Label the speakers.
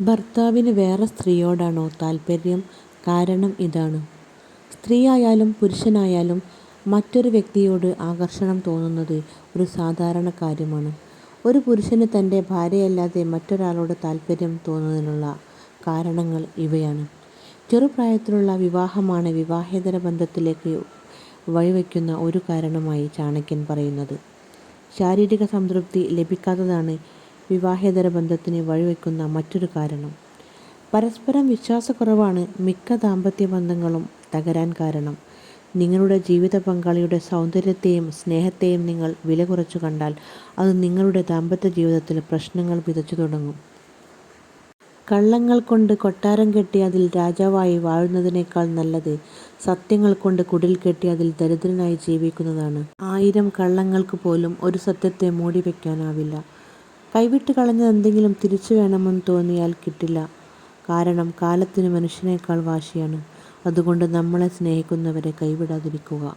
Speaker 1: ഭർത്താവിന് വേറെ സ്ത്രീയോടാണോ താൽപര്യം കാരണം ഇതാണ്. സ്ത്രീയായാലും പുരുഷനായാലും മറ്റൊരു വ്യക്തിയോട് ആകർഷണം തോന്നുന്നത് ഒരു സാധാരണ കാര്യമാണ്. ഒരു പുരുഷന് തന്റെ ഭാര്യയല്ലാതെ മറ്റൊരാളോട് താൽപര്യം തോന്നുന്നതിനുള്ള കാരണങ്ങൾ ഇവയാണ്. ചെറുപ്രായത്തിലുള്ള വിവാഹമാണ് വിവാഹേതര ബന്ധത്തിലേക്ക് വഴിവെക്കുന്ന ഒരു കാരണമായി ചാണക്യൻ പറയുന്നത്. ശാരീരിക സംതൃപ്തി ലഭിക്കാത്തതാണ് വിവാഹേതര ബന്ധത്തിന് വഴിവെക്കുന്ന മറ്റൊരു കാരണം. പരസ്പരം വിശ്വാസക്കുറവാണ് മിക്ക ദാമ്പത്യ ബന്ധങ്ങളും തകരാൻ കാരണം. നിങ്ങളുടെ ജീവിത പങ്കാളിയുടെ സൗന്ദര്യത്തെയും സ്നേഹത്തെയും നിങ്ങൾ വില കുറച്ചു കണ്ടാൽ അത് നിങ്ങളുടെ ദാമ്പത്യ ജീവിതത്തിൽ പ്രശ്നങ്ങൾ വിതച്ചു തുടങ്ങും കള്ളങ്ങൾ കൊണ്ട് കൊട്ടാരം കെട്ടി അതിൽ രാജാവായി വാഴുന്നതിനേക്കാൾ നല്ലത് സത്യങ്ങൾ കൊണ്ട് കുടിൽ കെട്ടി അതിൽ ദരിദ്രനായി ജീവിക്കുന്നതാണ്. ആയിരം കള്ളങ്ങൾക്ക് പോലും ഒരു സത്യത്തെ മൂടിവെക്കാനാവില്ല. കൈവിട്ടുകളഞ്ഞതെന്തെങ്കിലും തിരിച്ചുവേണമെന്നു തോന്നിയാൽ കിട്ടില്ല. കാരണം കാലത്തിന് മനുഷ്യനേക്കാൾ വാശിയാണ്. അതുകൊണ്ട് നമ്മളെ സ്നേഹിക്കുന്നവരെ കൈവിടാതിരിക്കുക.